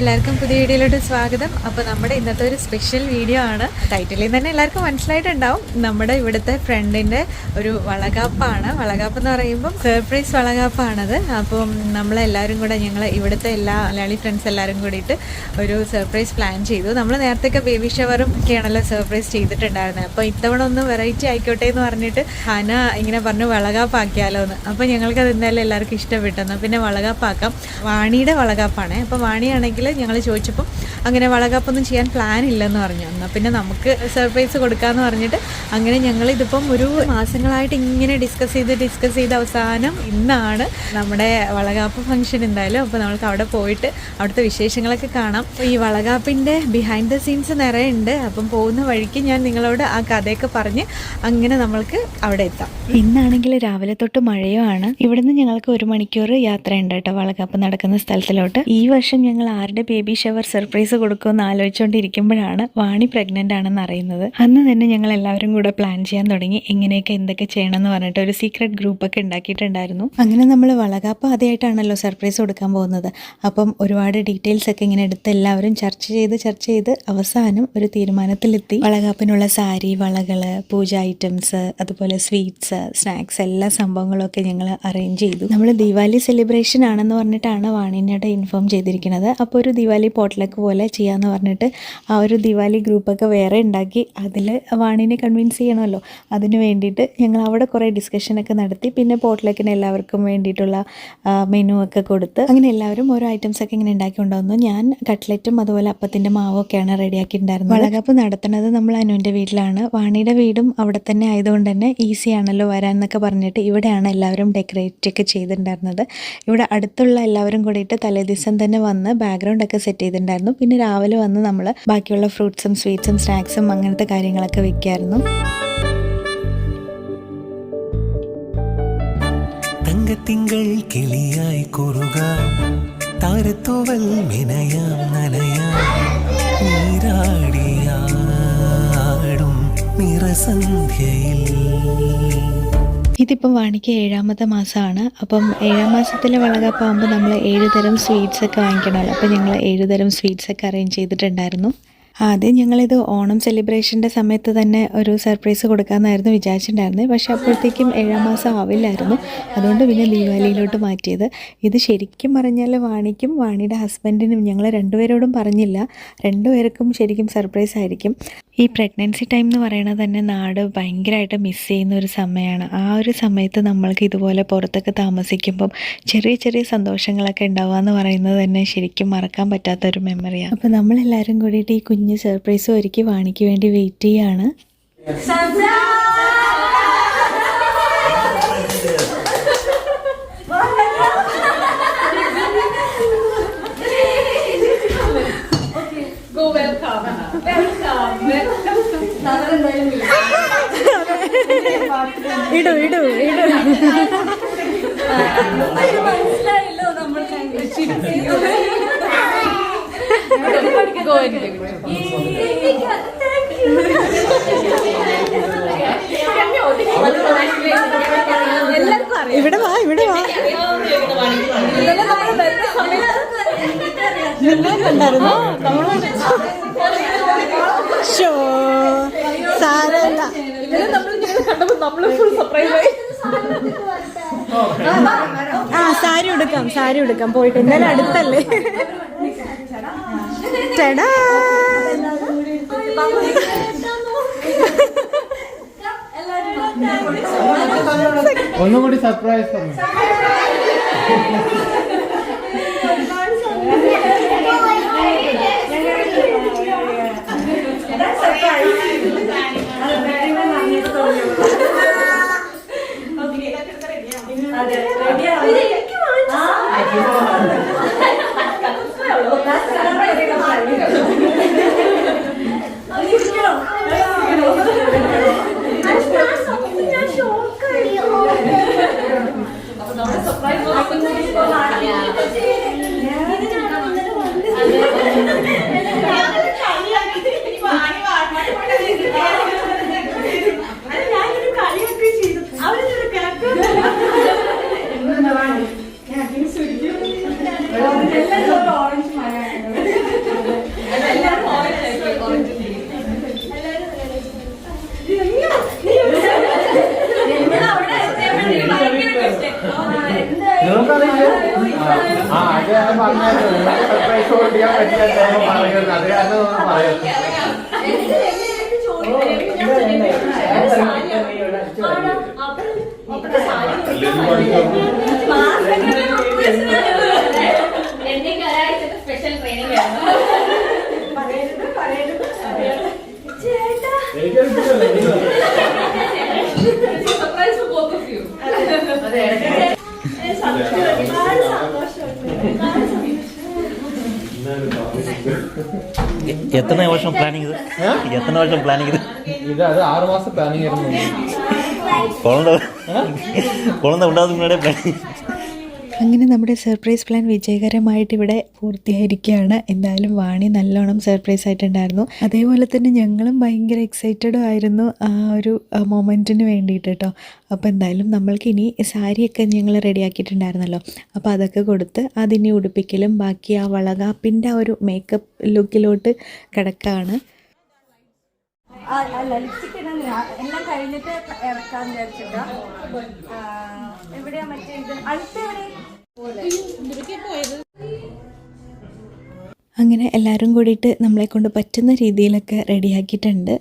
എല്ലാവർക്കും പുതിയ വീഡിയോയിലോട്ട് സ്വാഗതം. അപ്പോൾ നമ്മുടെ ഇന്നത്തെ ഒരു സ്പെഷ്യൽ വീഡിയോ ആണ്. ടൈറ്റിലിൽ തന്നെ എല്ലാവർക്കും മനസ്സിലായിട്ടുണ്ടാവും. നമ്മുടെ ഇവിടുത്തെ ഫ്രണ്ടിന്റെ ഒരു വളകാപ്പാണ്. വളകാപ്പ് എന്ന് പറയുമ്പം സർപ്രൈസ് വളകാപ്പാണത്. അപ്പം നമ്മളെല്ലാവരും കൂടെ ഞങ്ങൾ ഇവിടുത്തെ എല്ലാ മലയാളി ഫ്രണ്ട്സ് എല്ലാവരും കൂടിയിട്ട് ഒരു സർപ്രൈസ് പ്ലാൻ ചെയ്തു. നമ്മൾ നേരത്തെയൊക്കെ ബേബി ഷവറും ഒക്കെയാണല്ലോ സർപ്രൈസ് ചെയ്തിട്ടുണ്ടായിരുന്നത്. അപ്പോൾ ഇത്തവണ ഒന്ന് വെറൈറ്റി ആയിക്കോട്ടെ എന്ന് പറഞ്ഞിട്ട് ഹന ഇങ്ങനെ പറഞ്ഞു വളകാപ്പാക്കിയാലോ എന്ന്. അപ്പോൾ ഞങ്ങൾക്കത് എന്തായാലും എല്ലാവർക്കും ഇഷ്ടപ്പെട്ടെന്ന്. പിന്നെ വളകാപ്പാക്കാം. വാണിയുടെ വളകാപ്പാണ്. അപ്പോൾ വാണിയാണെങ്കിൽ ഞങ്ങൾ ചോദിച്ചപ്പം അങ്ങനെ വളകപ്പൊന്നും ചെയ്യാൻ പ്ലാൻ ഇല്ലെന്ന് പറഞ്ഞു. എന്നാൽ പിന്നെ നമുക്ക് സർപ്രൈസ് കൊടുക്കാമെന്ന് പറഞ്ഞിട്ട് അങ്ങനെ ഞങ്ങൾ ഇതിപ്പം ഒരു മാസങ്ങളായിട്ട് ഇങ്ങനെ ഡിസ്കസ് ചെയ്ത് ഡിസ്കസ് ചെയ്ത് അവസാനം ഇന്നാണ് നമ്മുടെ വളകാപ്പ് ഫംഗ്ഷൻ എന്തായാലും. അപ്പോൾ നമ്മൾക്ക് അവിടെ പോയിട്ട് അവിടുത്തെ വിശേഷങ്ങളൊക്കെ കാണാം. ഈ വളകാപ്പിന്റെ ബിഹൈൻഡ് ദ സീൻസ് നിറയെ ഉണ്ട്. അപ്പം പോകുന്ന വഴിക്ക് ഞാൻ നിങ്ങളോട് ആ കഥയൊക്കെ പറഞ്ഞ് അങ്ങനെ നമ്മൾക്ക് അവിടെ എത്താം. ഇന്നാണെങ്കിൽ രാവിലെ തൊട്ട് മഴയോ ആണ്. ഇവിടുന്ന് ഞങ്ങൾക്ക് ഒരു മണിക്കൂർ യാത്ര ഉണ്ട് കേട്ടോ. വളകാപ്പ് നടക്കുന്ന സ്ഥലത്തിലോട്ട്. ഈ വർഷം ഞങ്ങൾ ആരുടെ ബേബി ഷവർ സർപ്രൈസ് കൊടുക്കുമെന്ന് ആലോചിച്ചുകൊണ്ടിരിക്കുമ്പോഴാണ് വാണി പ്രഗ്നന്റ് ആണെന്ന് അറിയുന്നത്. അന്ന് തന്നെ ഞങ്ങൾ എല്ലാവരും കൂടെ പ്ലാൻ ചെയ്യാൻ തുടങ്ങി. എങ്ങനെയൊക്കെ എന്തൊക്കെ ചെയ്യണമെന്ന് പറഞ്ഞിട്ട് ഒരു സീക്രട്ട് ഗ്രൂപ്പ് ഒക്കെ ഉണ്ടാക്കിയിട്ടുണ്ടായിരുന്നു. അങ്ങനെ നമ്മൾ വളകാപ്പ് ആദ്യമായിട്ടാണല്ലോ സർപ്രൈസ് കൊടുക്കാൻ പോകുന്നത്. അപ്പം ഒരുപാട് ഡീറ്റെയിൽസ് ഒക്കെ ഇങ്ങനെ എടുത്ത് എല്ലാവരും ചർച്ച ചെയ്ത് ചർച്ച ചെയ്ത് അവസാനം ഒരു തീരുമാനത്തിലെത്തി. വളകാപ്പിനുള്ള സാരി വളകൾ പൂജ ഐറ്റംസ് അതുപോലെ സ്വീറ്റ്സ് സ്നാക്സ് എല്ലാ സംഭവങ്ങളൊക്കെ ഞങ്ങൾ അറേഞ്ച് ചെയ്തു. നമ്മൾ ദീപാവലി സെലിബ്രേഷൻ ആണെന്ന് പറഞ്ഞിട്ടാണ് വാണിനോട് ഇൻഫോം ചെയ്തിരിക്കുന്നത്. അപ്പോൾ ഒരു ദിവാലി പോട്ട്ലക്ക് പോലെ ചെയ്യാമെന്ന് പറഞ്ഞിട്ട് ആ ഒരു ദിവാലി ഗ്രൂപ്പൊക്കെ വേറെ ഉണ്ടാക്കി അതിൽ വാണിനെ കൺവിൻസ് ചെയ്യണമല്ലോ. അതിന് വേണ്ടിയിട്ട് ഞങ്ങൾ അവിടെ കുറേ ഡിസ്കഷനൊക്കെ നടത്തി. പിന്നെ പോട്ട്ലക്കിന് എല്ലാവർക്കും വേണ്ടിയിട്ടുള്ള മെനു ഒക്കെ കൊടുത്ത് അങ്ങനെ എല്ലാവരും ഓരോ ഐറ്റംസ് ഒക്കെ ഇങ്ങനെ ഉണ്ടാക്കി കൊണ്ടുവന്നു ഞാൻ കട്ട്ലറ്റും അതുപോലെ അപ്പത്തിന്റെ മാവും ഒക്കെയാണ് റെഡിയാക്കിയിട്ടുണ്ടായിരുന്നത് വളകപ്പ് നടത്തുന്നത് നമ്മൾ അനുവിന്റെ വീട്ടിലാണ്. വാണിയുടെ വീടും അവിടെ തന്നെ ആയതുകൊണ്ട് തന്നെ ഈസി ആണല്ലോ വരാൻ എന്നൊക്കെ പറഞ്ഞിട്ട് ഇവിടെയാണ് എല്ലാവരും ഡെക്കറേറ്റ് ഒക്കെ ചെയ്തിട്ടുണ്ടായിരുന്നത്. ഇവിടെ അടുത്തുള്ള എല്ലാവരും കൂടിയിട്ട് തലേദിവസം തന്നെ വന്ന് ബാക്ക്ഗ്രൗണ്ട് ഒക്കെ സെറ്റ് ചെയ്തിട്ടുണ്ടായിരുന്നു. പിന്നെ രാവിലെ വന്ന് നമ്മൾ ബാക്കിയുള്ള ഫ്രൂട്ട്സും സ്വീറ്റ്സും സ്നാക്സും അങ്ങനത്തെ കാര്യങ്ങളൊക്കെ വെക്കായിരുന്നു. തങ്കത്തിങ്കൾ കിളിയായി കുറുകാം താരത്തൂവൽ മിനയാം നനയാം നീരാടിയാടും നിറസന്ധ്യയിൽ. ഇതിപ്പം വാണിക്ക് ഏഴാമത്തെ മാസമാണ്. അപ്പം ഏഴാം മാസത്തിലെ വളകാപ്പാകുമ്പോൾ നമ്മൾ ഏഴ് തരം സ്വീറ്റ്സ് ഒക്കെ വാങ്ങിക്കണമല്ലോ. അപ്പം ഞങ്ങൾ ഏഴ് തരം സ്വീറ്റ്സ് ഒക്കെ അറേഞ്ച് ചെയ്തിട്ടുണ്ടായിരുന്നു. ആദ്യം ഞങ്ങളിത് ഓണം സെലിബ്രേഷന്റെ സമയത്ത് തന്നെ ഒരു സർപ്രൈസ് കൊടുക്കാമെന്നായിരുന്നു വിചാരിച്ചിട്ടുണ്ടായിരുന്നത്. പക്ഷേ അപ്പോഴത്തേക്കും ഏഴാം മാസം ആവില്ലായിരുന്നു. അതുകൊണ്ട് പിന്നെ ദീപാവലിയിലോട്ട് മാറ്റിയത്. ഇത് ശരിക്കും പറഞ്ഞാൽ വാണിക്കും വാണിയുടെ ഹസ്ബൻഡിനും ഞങ്ങൾ രണ്ടുപേരോടും പറഞ്ഞില്ല. രണ്ടുപേർക്കും ശരിക്കും സർപ്രൈസ് ആയിരിക്കും. ഈ പ്രഗ്നൻസി ടൈം എന്ന് പറയുന്നത് തന്നെ നാട് ഭയങ്കരമായിട്ട് മിസ് ചെയ്യുന്ന ഒരു സമയമാണ് ആ ഒരു സമയത്ത് നമ്മൾക്ക് ഇതുപോലെ പുറത്തൊക്കെ താമസിക്കുമ്പം ചെറിയ ചെറിയ സന്തോഷങ്ങളൊക്കെ ഉണ്ടാവുക എന്ന് പറയുന്നത് തന്നെ ശരിക്കും മറക്കാൻ പറ്റാത്ത ഒരു മെമ്മറിയാണ് അപ്പോൾ നമ്മളെല്ലാവരും കൂടിയിട്ട് ഈ കുഞ്ഞ് സർപ്രൈസ് ഒരുക്കി വാണിക്ക് വേണ്ടി വെയിറ്റ് ചെയ്യാണ്. ഇടൂ ഇടൂ ഇടൂ. ഇവിടെ വാ ഇവിടെ വാ. നമ്മൾ കണ്ടായിരുന്നോ ഷോ സാരല്ല. ആ സാരി ഉടുക്കാം സാരി ഉടുക്കാം. പോയിട്ട് ഇന്നലെ അടുത്തല്ലേ? ചേടാ ഒന്നും കൂടി സർപ്രൈസ് പറഞ്ഞു ആ അത് ഞാൻ പറഞ്ഞായിരുന്നു സർപ്രൈസ് കൊടുക്കാൻ പറ്റില്ല പറയുന്നത്. അത് കാരണം പറയുന്നത്. സ്പെഷ്യൽ ട്രെയിനിങ് ആയിരുന്നു surprise for both of you எத்தனை வருஷம் பிளானிங் இது? எத்தனை வருஷம் பிளானிங் இது? இது அது ஆறு மாதம் பிளானிங் இருந்தது குழந்தை குழந்தை உண்டாதுக்கு முன்னாடியே பிளானிங் അങ്ങനെ നമ്മുടെ സർപ്രൈസ് പ്ലാൻ വിജയകരമായിട്ട് ഇവിടെ പൂർത്തീകരിക്കുകയാണ്. എന്തായാലും വാണി നല്ലോണം സർപ്രൈസ് ആയിട്ടുണ്ടായിരുന്നു. അതേപോലെ തന്നെ ഞങ്ങളും ഭയങ്കര എക്സൈറ്റഡും ആയിരുന്നു ആ ഒരു മൊമെന്റിന് വേണ്ടിയിട്ട് കേട്ടോ. അപ്പോൾ എന്തായാലും നമ്മൾക്ക് ഇനി സാരിയൊക്കെ ഞങ്ങൾ റെഡിയാക്കിയിട്ടുണ്ടായിരുന്നല്ലോ അപ്പോൾ അതൊക്കെ കൊടുത്ത് അതിനെ ഉടുപ്പിക്കലും ബാക്കി ആ വളകാപ്പിന്റെ ആ ഒരു മേക്കപ്പ് ലുക്കിലോട്ട് കിടക്കുകയാണ് എല്ലാം കഴിഞ്ഞിട്ട് ഇറക്കാൻ വിചാരിച്ചിട്ടാ. എവിടെയാ മറ്റേ ഇത്? അടുത്ത് എവിടെ അങ്ങനെ എല്ലാവരും കൂടിയിട്ട് നമ്മളെ കൊണ്ട് പറ്റുന്ന രീതിയിലൊക്കെ റെഡിയാക്കിയിട്ടുണ്ട്.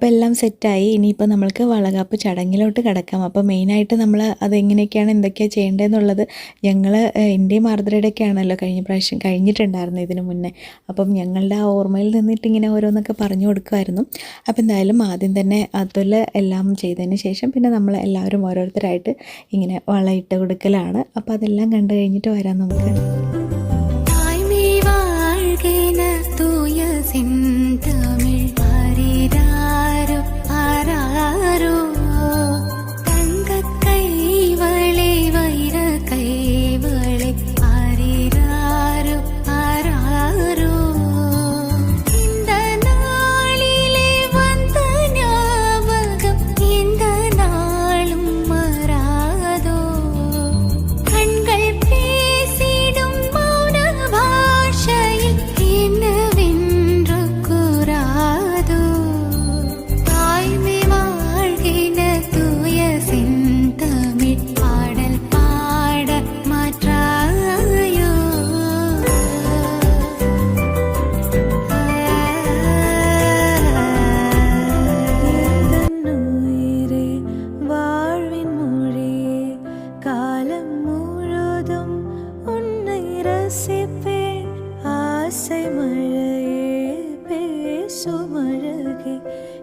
അപ്പോൾ എല്ലാം സെറ്റായി. ഇനിയിപ്പോൾ നമ്മൾക്ക് വളകാപ്പ് ചടങ്ങിലോട്ട് കിടക്കാം. അപ്പോൾ മെയിനായിട്ട് നമ്മൾ അതെങ്ങനെയൊക്കെയാണ് എന്തൊക്കെയാണ് ചെയ്യേണ്ടതെന്നുള്ളത് ഞങ്ങൾ എന്റെയും ആർദ്രയുടെയൊക്കെ ആണല്ലോ കഴിഞ്ഞ പ്രാവശ്യം കഴിഞ്ഞിട്ടുണ്ടായിരുന്നു ഇതിനു മുന്നേ. അപ്പം ഞങ്ങളുടെ ആ ഓർമ്മയിൽ നിന്നിട്ട് ഇങ്ങനെ ഓരോന്നൊക്കെ പറഞ്ഞു കൊടുക്കുമായിരുന്നു. അപ്പോൾ എന്തായാലും ആദ്യം തന്നെ അതിൽ എല്ലാം ചെയ്തതിന് ശേഷം പിന്നെ നമ്മൾ എല്ലാവരും ഓരോരുത്തരായിട്ട് ഇങ്ങനെ വളയിട്ട് കൊടുക്കലാണ്. അപ്പോൾ അതെല്ലാം കണ്ടു കഴിഞ്ഞിട്ട് വരാം നമുക്ക്.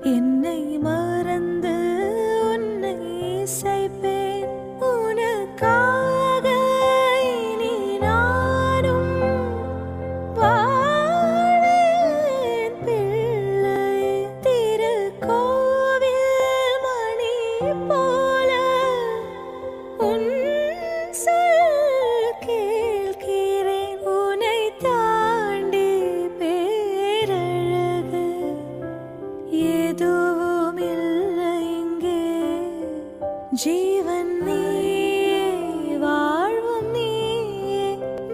in ஜீவன் நீ வாழ்வும் நீ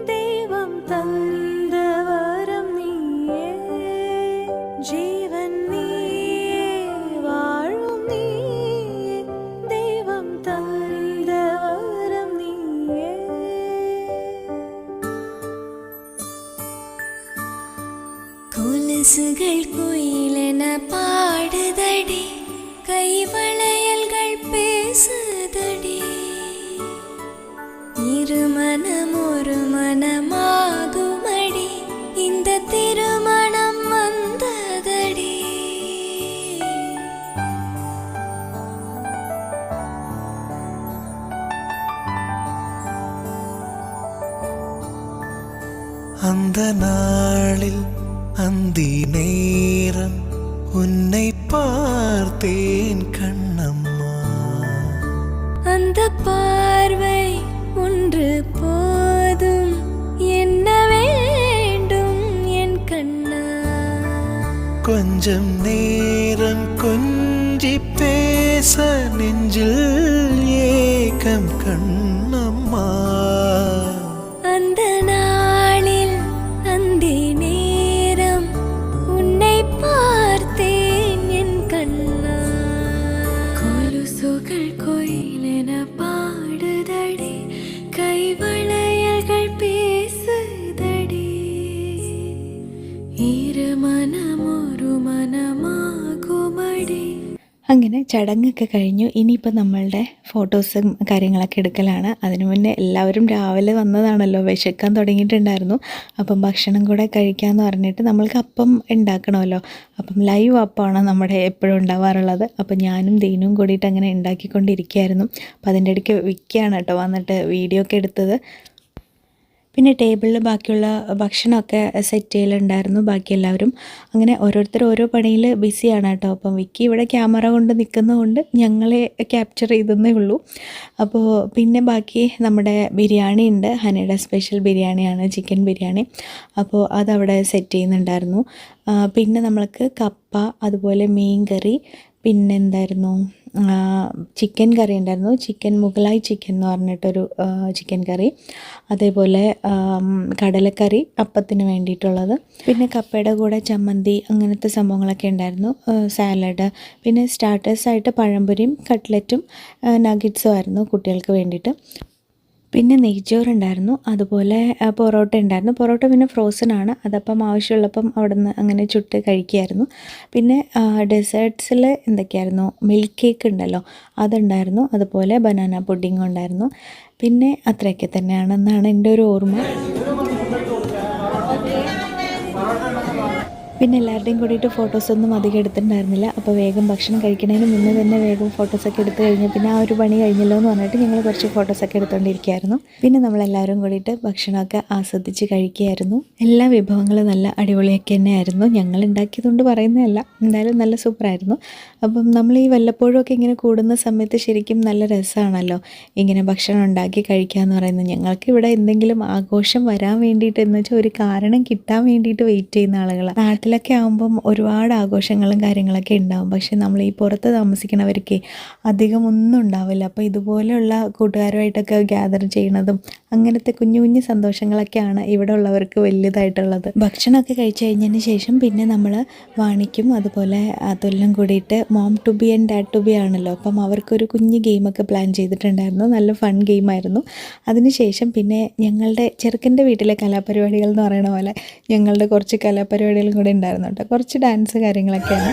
தெய்வம் தந்த வரம் நீயே. ஜீவன் நீ வாழ்வும் நீ தெய்வம் தந்த வரம் நீயே. கொலுசுகள் குயிலென பாடுதடி கைவளை பேசுதடி. இருமனம் ஒரு மனமாகுமடி. இந்த திருமணம் வந்ததடி. அந்த நாளில் அந்தி நேரம் உன்னை பார்த்தேன் கண்ணம் அந்த பார்வை ஒன்று போதும். என்ன வேண்டும் என் கண்ணா? கொஞ்சம் நேரம் கொஞ்சி பேச நெஞ்சில் ஏக்கம் கண்ணம்மா. ചടങ്ങൊക്കെ കഴിഞ്ഞു. ഇനിയിപ്പോൾ നമ്മളുടെ ഫോട്ടോസും കാര്യങ്ങളൊക്കെ എടുക്കലാണ്. അതിനു മുന്നേ എല്ലാവരും രാവിലെ വന്നതാണല്ലോ. വിശക്കാൻ തുടങ്ങിയിട്ടുണ്ടായിരുന്നു. അപ്പം ഭക്ഷണം കൂടെ കഴിക്കാമെന്ന് പറഞ്ഞിട്ട് നമ്മൾക്ക് അപ്പം ഉണ്ടാക്കണമല്ലോ. അപ്പം ലൈവ് അപ്പമാണ് നമ്മുടെ എപ്പോഴും ഉണ്ടാവാറുള്ളത്. അപ്പം ഞാനും ദീനും കൂടിയിട്ട് അങ്ങനെ ഉണ്ടാക്കിക്കൊണ്ടിരിക്കുകയായിരുന്നു. അപ്പം അതിന്റെ ഇടയ്ക്ക് വിൽക്കുകയാണ് കേട്ടോ വന്നിട്ട് വീഡിയോ ഒക്കെ എടുത്തത്. പിന്നെ ടേബിളിൽ ബാക്കിയുള്ള ഭക്ഷണമൊക്കെ സെറ്റ് ചെയ്യലുണ്ടായിരുന്നു ബാക്കി എല്ലാവരും അങ്ങനെ ഓരോരുത്തർ ഓരോ പണിയിൽ ബിസിയാണ് കേട്ടോ. അപ്പം വിക്കി ഇവിടെ ക്യാമറ കൊണ്ട് നിൽക്കുന്നതുകൊണ്ട് ഞങ്ങളെ ക്യാപ്ചർ ചെയ്തെന്നേ ഉള്ളൂ. അപ്പോൾ പിന്നെ ബാക്കി നമ്മുടെ ബിരിയാണി ഉണ്ട്. ഹനയുടെ സ്പെഷ്യൽ ബിരിയാണിയാണ് ചിക്കൻ ബിരിയാണി. അപ്പോൾ അതവിടെ സെറ്റ് ചെയ്യുന്നുണ്ടായിരുന്നു. പിന്നെ നമ്മൾക്ക് കപ്പ അതുപോലെ മീൻ കറി പിന്നെ എന്തായിരുന്നു? ചിക്കൻ കറി ഉണ്ടായിരുന്നു. ചിക്കൻ മുഗലായി ചിക്കൻ എന്ന് പറഞ്ഞിട്ടൊരു ചിക്കൻ കറി. അതേപോലെ കടലക്കറി അപ്പത്തിന് വേണ്ടിയിട്ടുള്ളത്. പിന്നെ കപ്പയുടെ കൂടെ ചമ്മന്തി അങ്ങനത്തെ സംഭവങ്ങളൊക്കെ ഉണ്ടായിരുന്നു. സാലഡ് പിന്നെ സ്റ്റാർട്ടേഴ്സായിട്ട് പഴംപൊരിയും കട്ട്ലറ്റും നഗറ്റ്സും ആയിരുന്നു കുട്ടികൾക്ക് വേണ്ടിയിട്ട്. പിന്നെ നെയ്ച്ചോറുണ്ടായിരുന്നു അതുപോലെ പൊറോട്ട ഉണ്ടായിരുന്നു. പൊറോട്ട പിന്നെ ഫ്രോസൺ ആണ്. അതപ്പം ആവശ്യമുള്ളപ്പം അവിടെ നിന്ന് അങ്ങനെ ചുട്ട് കഴിക്കുമായിരുന്നു പിന്നെ ഡെസേർട്ട്സിൽ എന്തൊക്കെയായിരുന്നു? മിൽക്ക് കേക്ക് ഉണ്ടല്ലോ അതുണ്ടായിരുന്നു. അതുപോലെ ബനാന പുഡിംഗ് ഉണ്ടായിരുന്നു. പിന്നെ അത്രയൊക്കെ തന്നെയാണെന്നാണ് എന്റെ ഒരു ഓർമ്മ. പിന്നെ എല്ലാവരുടെയും കൂടിയിട്ട് ഫോട്ടോസൊന്നും അധികം എടുത്തിട്ടുണ്ടായിരുന്നില്ല. അപ്പോൾ വേഗം ഭക്ഷണം കഴിക്കുന്നതിന് മുന്നേ തന്നെ വേഗം ഫോട്ടോസൊക്കെ എടുത്തു കഴിഞ്ഞ് പിന്നെ ആ ഒരു പണി കഴിഞ്ഞല്ലോ എന്ന് പറഞ്ഞിട്ട് ഞങ്ങൾ കുറച്ച് ഫോട്ടോസൊക്കെ എടുത്തുകൊണ്ടിരിക്കുകയായിരുന്നു പിന്നെ നമ്മളെല്ലാവരും കൂടിയിട്ട് ഭക്ഷണമൊക്കെ ആസ്വദിച്ച് കഴിക്കുകയായിരുന്നു. എല്ലാ വിഭവങ്ങളും നല്ല അടിപൊളിയൊക്കെ തന്നെയായിരുന്നു. ഞങ്ങൾ ഉണ്ടാക്കിയതുകൊണ്ട് പറയുന്നതല്ല. എന്തായാലും നല്ല സൂപ്പറായിരുന്നു. അപ്പം നമ്മൾ ഈ വല്ലപ്പോഴുമൊക്കെ ഇങ്ങനെ കൂടുന്ന സമയത്ത് ശരിക്കും നല്ല രസമാണല്ലോ ഇങ്ങനെ ഭക്ഷണം ഉണ്ടാക്കി കഴിക്കുക എന്ന് പറയുന്നത്. ഞങ്ങൾക്ക് ഇവിടെ എന്തെങ്കിലും ആഘോഷം വരാൻ വേണ്ടിയിട്ട് എന്ന് വെച്ചാൽ ഒരു കാരണം കിട്ടാൻ വേണ്ടിയിട്ട് വെയിറ്റ് ചെയ്യുന്ന ആളുകളാണ് നാട്ടിലൊക്കെ ആകുമ്പം ഒരുപാട് ആഘോഷങ്ങളും കാര്യങ്ങളൊക്കെ ഉണ്ടാവും. പക്ഷെ നമ്മൾ ഈ പുറത്ത് താമസിക്കണവർക്ക് അധികം ഒന്നും ഉണ്ടാവില്ല. അപ്പോൾ ഇതുപോലെയുള്ള കൂട്ടുകാരുമായിട്ടൊക്കെ ഗ്യാദർ ചെയ്യണതും അങ്ങനത്തെ കുഞ്ഞു കുഞ്ഞു സന്തോഷങ്ങളൊക്കെയാണ് ഇവിടെ ഉള്ളവർക്ക് വലിയതായിട്ടുള്ളത് ഭക്ഷണമൊക്കെ കഴിച്ചു കഴിഞ്ഞതിന് ശേഷം പിന്നെ നമ്മൾ വാണിക്കും അതുപോലെ തൊല്ലം കൂടിയിട്ട് mom to be and dad to be ആണല്ലോ. അപ്പം അവർക്കൊരു കുഞ്ഞ് ഗെയിമൊക്കെ പ്ലാൻ ചെയ്തിട്ടുണ്ടായിരുന്നു. നല്ല ഫൺ ഗെയിമായിരുന്നു അതിനുശേഷം പിന്നെ ഞങ്ങളുടെ ചെറുക്കന്റെ വീട്ടിലെ കലാപരിപാടികൾ എന്ന് പറയുന്ന പോലെ ഞങ്ങളുടെ കുറച്ച് കലാപരിപാടികളും കൂടെ ഉണ്ടായിരുന്നു കേട്ടോ കുറച്ച് ഡാൻസ് കാര്യങ്ങളൊക്കെയാണ്.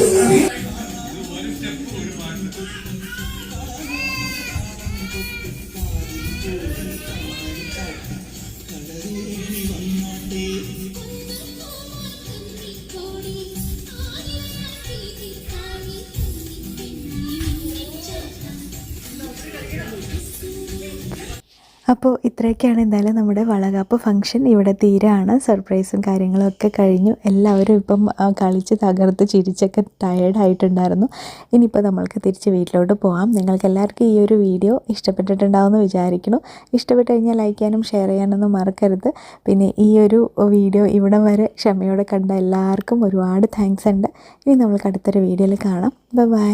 അപ്പോൾ ഇത്രയൊക്കെയാണ് എന്തായാലും നമ്മുടെ വളകാപ്പ് ഫംഗ്ഷൻ. ഇവിടെ തീരാണ്. സർപ്രൈസും കാര്യങ്ങളും ഒക്കെ കഴിഞ്ഞു. എല്ലാവരും ഇപ്പം കളിച്ച് തകർത്ത് ചിരിച്ചൊക്കെ ടയേർഡായിട്ടുണ്ടായിരുന്നു ഇനിയിപ്പോൾ നമ്മൾക്ക് തിരിച്ച് വീട്ടിലോട്ട് പോകാം നിങ്ങൾക്ക് എല്ലാവർക്കും ഈ ഒരു വീഡിയോ ഇഷ്ടപ്പെട്ടിട്ടുണ്ടാവുമെന്ന് വിചാരിക്കുന്നു. ഇഷ്ടപ്പെട്ട് കഴിഞ്ഞാൽ ലൈക്ക് ചെയ്യാനും ഷെയർ ചെയ്യാനൊന്നും മറക്കരുത്. പിന്നെ ഈ ഒരു വീഡിയോ ഇവിടെ വരെ ക്ഷമയോടെ കണ്ട എല്ലാവർക്കും ഒരുപാട് താങ്ക്സ് ഉണ്ട്. ഇനി നമ്മൾക്ക് അടുത്തൊരു വീഡിയോയിൽ കാണാം. ബൈ